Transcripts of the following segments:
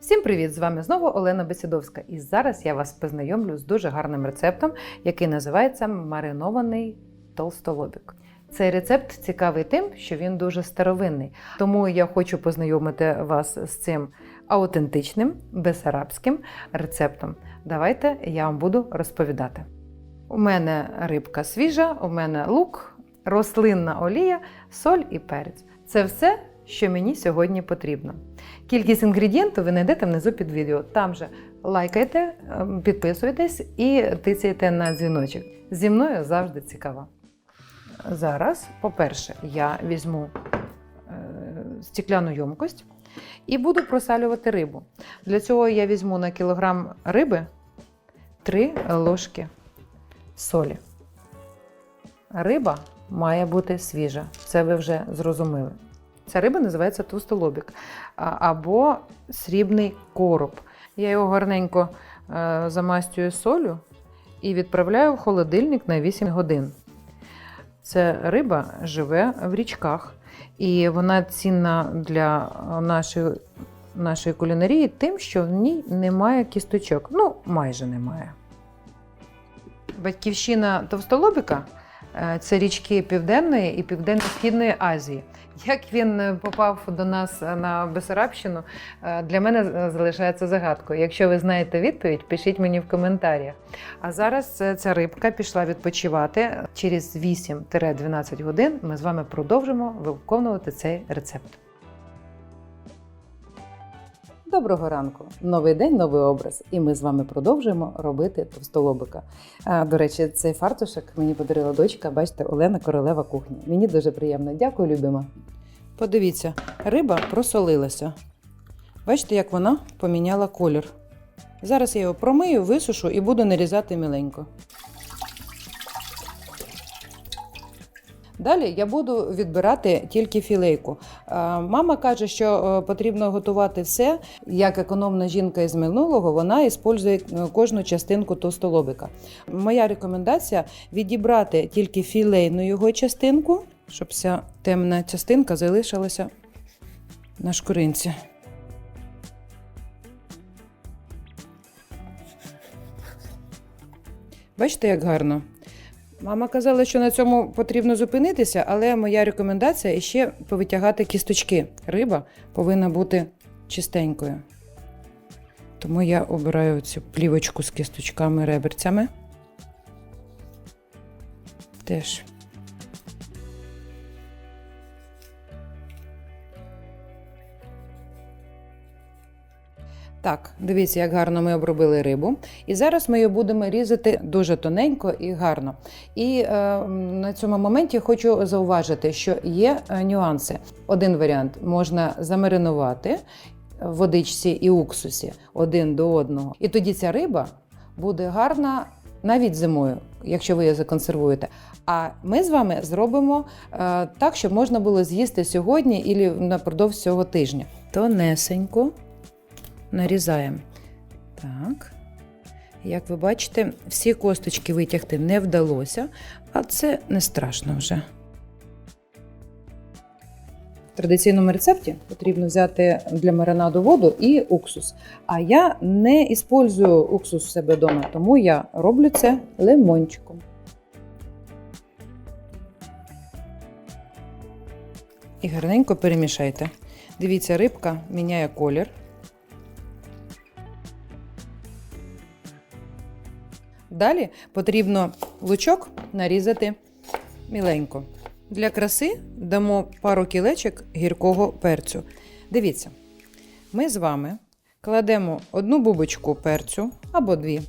Всім привіт! З вами знову Олена Бесідовська. І зараз я вас познайомлю з дуже гарним рецептом, який називається маринований толстолобік. Цей рецепт цікавий тим, що він дуже старовинний. Тому я хочу познайомити вас з цим аутентичним бесарабським рецептом. Давайте я вам буду розповідати. У мене рибка свіжа, у мене лук, рослинна олія, соль і перець. Це все, що мені сьогодні потрібно. Кількість інгредієнтів ви знайдете внизу під відео. Там же лайкайте, ем, підписуйтесь і тицяйте на дзвіночок. Зі мною завжди цікаво. Зараз, по-перше, я візьму е, стекляну ємкость і буду просалювати рибу. Для цього я візьму на кілограм риби 3 ложки солі. Риба має бути свіжа. Це ви вже зрозуміли. Ця риба називається товстолобік або срібний короб. Я його гарненько е, замастюю солю і відправляю в холодильник на 8 годин. Це риба живе в річках, і вона цінна для нашої, нашої кулінарії тим, що в ній немає кісточок. Ну, майже немає. Батьківщина товстолобіка е, це річки Південної і Південно-Східної Азії. Як він е, попав до нас е, на Бесарабщину, е, для мене е, залишається загадкою. Якщо ви знаєте відповідь, пишіть мені в коментарях. А зараз е, ця рибка пішла відпочивати. Через 8-12 годин ми з вами продовжимо виконувати цей рецепт. Доброго ранку! Новий день, новий образ. І ми з вами продовжуємо робити товстолобика. А, до речі, цей фартушок мені подарила дочка, бачите, Олена Королева кухні. Мені дуже приємно. Дякую, любима. Подивіться, риба просолилася. Бачите, як вона поміняла колір. Зараз я його промию, висушу і буду нарізати міленько. Далі я буду відбирати тільки філейку. Мама каже, що е, потрібно готувати все. Як економна жінка із минулого, вона іспользує е, кожну частинку товстолобика. Моя рекомендація відібрати тільки філейну його частинку, щоб вся темна частинка залишилася на шкуринці. Бачите, як гарно. Мама казала, що на цьому потрібно зупинитися, але моя рекомендація ще повитягати кісточки. Риба повинна бути чистенькою. Тому я обираю цю плівочку з кісточками реберцями. Теж. Так, дивіться, як гарно ми обробили рибу. І зараз ми її будемо різати дуже тоненько і гарно. І е, на цьому моменті хочу зауважити, що є е, нюанси. Один варіант можна замаринувати в водичці і уксусі один до одного. І тоді ця риба буде гарна навіть зимою, якщо ви її законсервуєте. А ми з вами зробимо е, так, щоб можна було з'їсти сьогодні і напродовж цього тижня. Тонесенько нарізаємо. Так. Як ви бачите, всі косточки витягти не вдалося, а це не страшно вже. В традиційному рецепті потрібно взяти для маринаду воду і уксус. А я не іспользую уксус в себе вдома, тому я роблю це лимончиком. І гарненько перемішайте. Дивіться, рибка міняє колір. Далі потрібно лучок нарізати міленько. Для краси дамо пару кілечок гіркого перцю. Дивіться, ми з вами кладемо одну бубочку перцю або дві,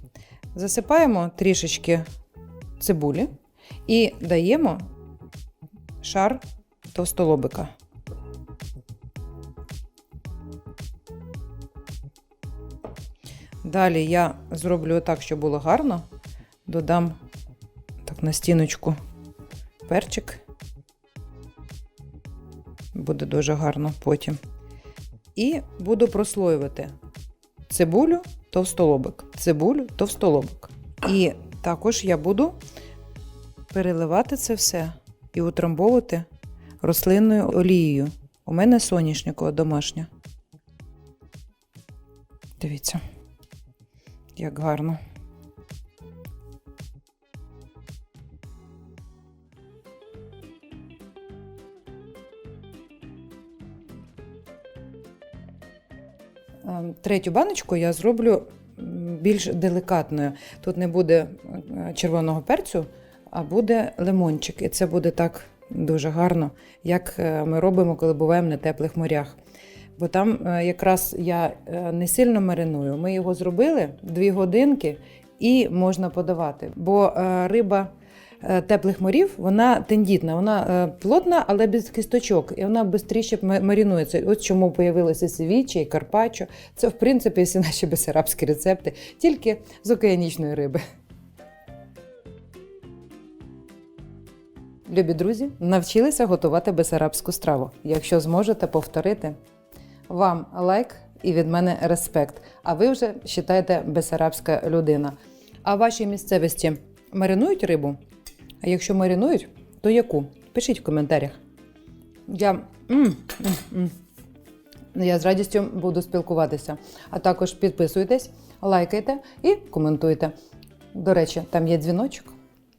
засипаємо трішечки цибулі і даємо шар товстолобика. Далі я зроблю так, щоб було гарно. Додам так на стіночку перчик. Буде дуже гарно потім. І буду прослоювати цибулю, товстолобик, цибулю, товстолобик. І також я буду переливати це все і утрамбовувати рослинною олією. У мене соняшникова домашня. Дивіться, як гарно. Третю баночку я зроблю більш деликатною. Тут не буде е, червоного перцю, а буде лимончик. І це буде так дуже гарно, як е, ми робимо, коли буваємо на теплих морях. Бо там е, якраз я не сильно мариную. Ми його зробили дві годинки і можна подавати. Бо риба теплих морів вона тендітна, вона е, плотна, але без кісточок, і вона швидше марінується. От чому появилися севічі і карпаччо. Це, в принципі, всі наші бесарабські рецепти, тільки з океанічної риби. Любі друзі, навчилися готувати бесарабську страву. Якщо зможете повторити, вам лайк і від мене респект. А ви вже вважаєте бесарабська людина. А в вашій місцевості маринують рибу? А якщо маринують, то яку? Пишіть в коментарях. Я, м. Я з радістю буду спілкуватися. А також підписуйтесь, лайкайте і коментуйте. До речі, там є дзвіночок.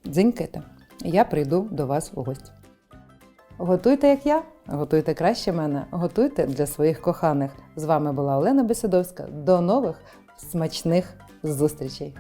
Дзинькайте. Я прийду до вас у гості. Готуйте, як я, готуйте краще мене, готуйте для своїх коханих. З вами була Олена Бесидовська. До нових смачних зустрічей!